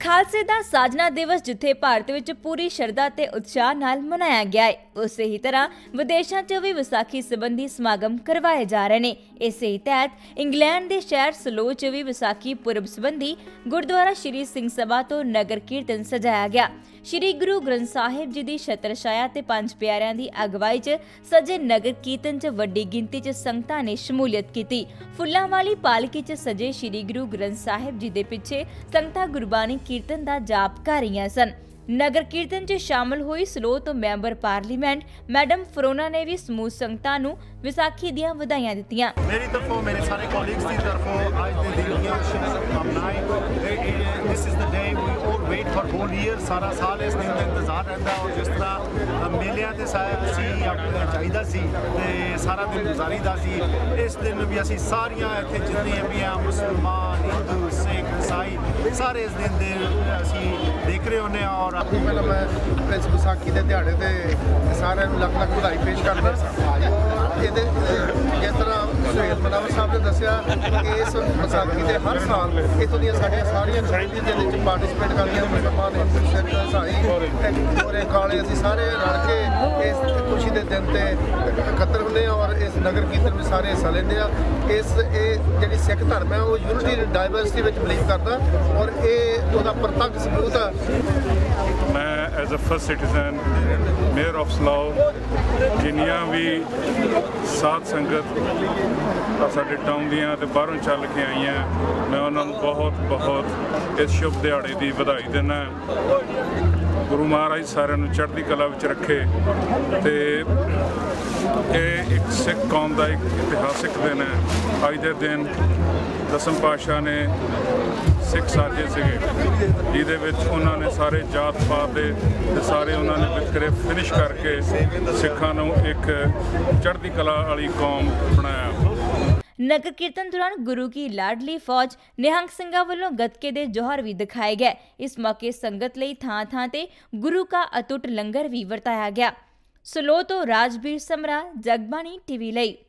ਖਾਲਸੇ ਦਾ ਸਾਜਨਾ ਦਿਵਸ ਜਿੱਥੇ ਭਾਰਤ ਵਿੱਚ ਪੂਰੀ ਸ਼ਰਧਾ ਤੇ ਉਤਸ਼ਾਹ ਨਾਲ ਮਨਾਇਆ ਗਿਆ ਹੈ, ਉਸੇ ਹੀ ਤਰ੍ਹਾਂ ਵਿਦੇਸ਼ਾਂ 'ਚ ਵੀ ਵਿਸਾਖੀ ਸੰਬੰਧੀ ਸਮਾਗਮ ਕਰਵਾਏ ਜਾ ਰਹੇ ਨੇ। ਇਸੇ ਤਹਿਤ ਇੰਗਲੈਂਡ ਦੇ ਸ਼ਹਿਰ ਸਲੋ 'ਚ ਵੀ ਵਿਸਾਖੀ ਪੁਰਬ ਸੰਬੰਧੀ ਗੁਰਦੁਆਰਾ ਸ਼੍ਰੀ ਸਿੰਘ ਸਭਾ ਤੋਂ ਨਗਰ ਕੀਰਤਨ ਸਜਾਇਆ ਗਿਆ। ਸ਼੍ਰੀ ਗੁਰੂ ਗ੍ਰੰਥ ਸਾਹਿਬ ਜੀ ਦੀ ਛਤਰ ਛਾਇਆ ਤੇ ਪੰਜ ਪਿਆਰਿਆਂ ਦੀ ਅਗਵਾਈ 'ਚ ਸਜੇ ਨਗਰ ਕੀਰਤਨ 'ਚ ਵੱਡੀ ਗਿਣਤੀ 'ਚ ਸੰਗਤਾਂ ਨੇ ਸ਼ਮੂਲੀਅਤ ਕੀਤੀ। ਫੁੱਲਾਂ ਵਾਲੀ ਪਾਲਕੀ 'ਚ ਸਜੇ ਸ਼੍ਰੀ ਗੁਰੂ ਗ੍ਰੰਥ ਸਾਹਿਬ ਜੀ ਦੇ ਪਿੱਛੇ ਸੰਗਤਾਂ ਗੁਰਬਾਣੀ ਕੀਰਤਨ ਦਾ ਜਾਪ ਕਰ ਰਹੀਆਂ ਸਨ। ਨਗਰ ਕੀਰਤਨ 'ਚ ਸ਼ਾਮਲ ਹੋਈ ਸਲੋ ਤੋਂ ਮੈਂਬਰ ਪਾਰਲੀਮੈਂਟ ਮੈਡਮ ਫਰੋਨਾ ਨੇ ਵੀ ਸਮੂਹ ਸੰਗਤਾਂ ਨੂੰ ਵਿਸਾਖੀ ਦੀਆਂ ਵਧਾਈਆਂ ਦਿੱਤੀਆਂ। ਮੇਰੀ ਤਰਫੋਂ ਮੇਰੇ ਸਾਰੇ ਕੋਲੀਗਸ ਦੀ ਤਰਫੋਂ ਅੱਜ ਦੇ ਦਿਨ ਦੀਆਂ ਕਾਮਨਾएं this is the day we all wait for whole year ਸਾਰਾ ਸਾਲ ਇਸ ਦਿਨ ਦਾ ਇੰਤਜ਼ਾਰ ਰਹਿੰਦਾ ਔਰ ਜਿਸ ਤਰ੍ਹਾਂ ਅ, ਮੇਲਿਆਂ ਤੇ ਸਾਹਿਬ ਸੀ ਆਪਣੇ ਚਾਹੀਦਾ ਸੀ ਤੇ ਸਾਰਾ ਦਿਨ ਗੁਜ਼ਾਰੀਦਾ ਸੀ। ਇਸ ਦਿਨ ਵੀ ਅਸੀਂ ਸਾਰੀਆਂ ਇੱਥੇ ਜਿੰਨੀਆਂ ਵੀ ਆ ਮੁਸਲਮਾਨ ਹਿੰਦੂ ਸਿੱਖ ਈਸਾਈ ਸਾਰੇ ਇਸ ਦਿਨ ਦੇ ਅਸੀਂ ਦੇਖ ਰਹੇ ਹੁੰਦੇ ਹਾਂ ਔਰ ਪਹਿਲਾਂ ਮੈਂ ਇਸ ਵਿਸਾਖੀ ਦੇ ਦਿਹਾੜੇ ਤੇ ਸਾਰਿਆਂ ਨੂੰ ਲੱਖ ਲੱਖ ਵਧਾਈ ਪੇਸ਼ ਕਰਦਾ ਇਹਦੇ, ਜਿਸ ਤਰ੍ਹਾਂ ਸੁਹੇਲ ਮਨਾਵਰ ਸਾਹਿਬ ਨੇ ਦੱਸਿਆ ਕਿ ਇਸ ਵਿਸਾਖੀ ਦੇ ਹਰ ਸਾਲ ਇਥੋਂ ਦੀਆਂ ਸਾਡੀਆਂ ਸਾਰੀਆਂ ਕਮਿਊਨਿਟੀ ਦੇ ਵਿੱਚ ਪਾਰਟਿਸਿਪੇਟ ਕਰਦੀਆਂ ਮੁਸਲਮਾਨ ਹਿੰਦੂ ਸਿੱਖ ਈਸਾਈ ਗੋਰੇ ਕਾਲੇ, ਅਸੀਂ ਸਾਰੇ ਰਲ ਕੇ ਖੁਸ਼ੀ ਦੇ ਦਿਨ ਤੇ ਇਕੱਤਰ ਹੁੰਦੇ ਹਾਂ ਔਰ ਇਸ ਨਗਰ ਕੀਰਤਨ ਵਿੱਚ ਸਾਰੇ ਹਿੱਸਾ ਲੈਂਦੇ ਆ। ਇਸ ਇਹ ਜਿਹੜੀ ਸਿੱਖ ਧਰਮ ਹੈ, ਉਹ ਯੂਨਿਟੀ ਡਾਈਵਰਸਿਟੀ ਵਿੱਚ ਬਲੀਵ ਕਰਦਾ ਔਰ ਇਹ ਉਹਦਾ ਪ੍ਰਤੱਖ ਸਬੂਤ ਆ। ਮੈਂ as a first citizen mayor of Slough ਜਿੰਨੀਆਂ ਵੀ ਸਾਧ ਸੰਗਤ ਸਾਡੇ ਟਾਊਨ ਦੀਆਂ ਤੇ ਬਾਹਰੋਂ ਚੱਲ ਕੇ ਆਈਆਂ, ਮੈਂ ਉਹਨਾਂ ਨੂੰ ਬਹੁਤ ਬਹੁਤ ਇਸ ਸ਼ੁਭ ਦਿਹਾੜੇ ਦੀ ਵਧਾਈ ਦਿੰਦਾ। ਗੁਰੂ ਮਹਾਰਾਜ ਸਾਰਿਆਂ ਨੂੰ ਚੜ੍ਹਦੀ ਕਲਾ ਵਿੱਚ ਰੱਖੇ ਤੇ ਇਹ ਇੱਕ ਸਿੱਖ ਕੌਮ ਦਾ ਇੱਕ ਇਤਿਹਾਸਿਕ ਦਿਨ ਹੈ। ਅੱਜ ਦੇ ਦਿਨ ਦਸਮ ਪਾਤਸ਼ਾਹ ਨੇ ਸਿੱਖ ਸਾਜੇ ਸੀਗੇ, ਜਿਹਦੇ ਵਿੱਚ ਉਹਨਾਂ ਨੇ ਸਾਰੇ ਜਾਤ ਪਾਤ ਦੇ ਤੇ ਸਾਰੇ ਉਹਨਾਂ ਨੇ ਵਿਤਕਰੇ ਫਿਨਿਸ਼ ਕਰਕੇ ਸਿੱਖਾਂ ਨੂੰ ਇੱਕ ਚੜ੍ਹਦੀ ਕਲਾ ਵਾਲੀ ਕੌਮ ਬਣਾਇਆ। ਨਗਰ ਕੀਰਤਨ ਦੌਰਾਨ ਗੁਰੂ ਕੀ ਲਾਡਲੀ ਫੌਜ ਨਿਹੰਗ ਸਿੰਘਾਂ ਵੱਲੋਂ ਗੱਤਕੇ ਦੇ ਜੋਹਰ ਵੀ ਦਿਖਾਏ ਗਏ। ਇਸ ਮੌਕੇ ਸੰਗਤ ਲਈ ਥਾਂ-ਥਾਂ ਤੇ ਗੁਰੂ ਕਾ ਅਟੁੱਟ ਲੰਗਰ ਵੀ ਵਰਤਾਇਆ ਗਿਆ। ਸਲੋ ਤੋਂ ਰਾਜਵੀਰ ਸਮਰਾ, ਜਗਬਾਣੀ ਟੀਵੀ ਲਈ।